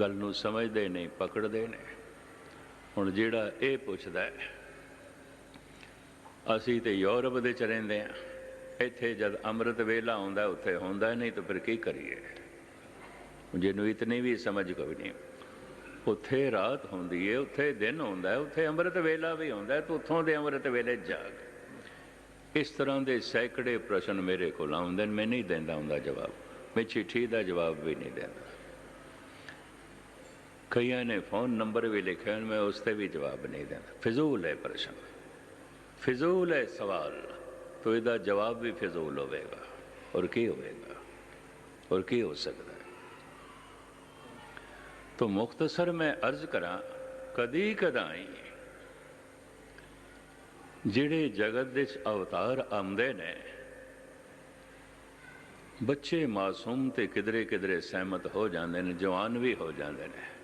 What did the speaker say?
ਗੱਲ ਨੂੰ ਸਮਝਦੇ ਨਹੀਂ, ਪਕੜਦੇ ਨੇ ਹੁਣ ਜਿਹੜਾ ਇਹ ਪੁੱਛਦਾ ਹੈ, ਅਸੀਂ ਤੇ ਯੂਰਪ ਦੇ ਚ ਰਹਿੰਦੇ ਆ ਇੱਥੇ ਜਦ ਅੰਮ੍ਰਿਤ ਵੇਲਾ ਆਉਂਦਾ ਉੱਥੇ ਹੁੰਦਾ ਨਹੀਂ ਤਾਂ ਫਿਰ ਕੀ ਕਰੀਏ? ਜਿਹਨੂੰ ਇਤਨੀ ਵੀ ਸਮਝ ਕੋਈ ਨਹੀਂ। ਉੱਥੇ ਰਾਤ ਹੁੰਦੀ ਏ, ਉੱਥੇ ਦਿਨ ਹੁੰਦਾ ਉੱਥੇ ਅੰਮ੍ਰਿਤ ਵੇਲਾ ਵੀ ਹੁੰਦਾ ਤੂੰ ਉੱਥੋਂ ਦੇ ਅੰਮ੍ਰਿਤ ਵੇਲੇ ਜਾਗ। ਇਸ ਤਰ੍ਹਾਂ ਦੇ ਸੈਂਕੜੇ ਪ੍ਰਸ਼ਨ ਮੇਰੇ ਕੋਲ ਆਉਂਦੇ ਨੇ, ਮੈਂ ਨਹੀਂ ਦਿੰਦਾ ਹੁੰਦਾ ਜਵਾਬ। ਮੈਂ ਚਿੱਠੀ ਦਾ ਜਵਾਬ ਵੀ ਨਹੀਂ ਦਿੰਦਾ। ਕਈਆਂ ਨੇ ਫੋਨ ਨੰਬਰ ਵੀ ਲਿਖਿਆ ਮੈਂ ਉਸ ਤੇ ਵੀ ਜਵਾਬ ਨਹੀਂ ਦਿੰਦਾ ਫਿਜ਼ੂਲ ਹੈ ਪ੍ਰਸ਼ਨ। ਫਿਜ਼ੂਲ ਹੈ ਸਵਾਲ। ਤੋ ਇਹਦਾ ਜਵਾਬ ਵੀ ਫਿਜ਼ੂਲ ਹੋਵੇਗਾ। ਔਰ ਕੀ ਹੋਵੇਗਾ? ਔਰ ਕੀ ਹੋ ਸਕਦਾ ਹੈ? ਤੋ ਮੁਖਤਸਰ ਮੈਂ ਅਰਜ਼ ਕਰਾਂ, ਕਦੀ ਕਦਾਈ ਜਿਹੜੇ ਜਗਤ ਦੇ ਵਿੱਚ ਅਵਤਾਰ ਆਉਂਦੇ ਨੇ, ਬੱਚੇ ਮਾਸੂਮ ਤੇ ਕਿਧਰੇ ਕਿਧਰੇ ਸਹਿਮਤ ਹੋ ਜਾਂਦੇ ਨੇ, ਜਵਾਨ ਵੀ ਹੋ ਜਾਂਦੇ ਨੇ।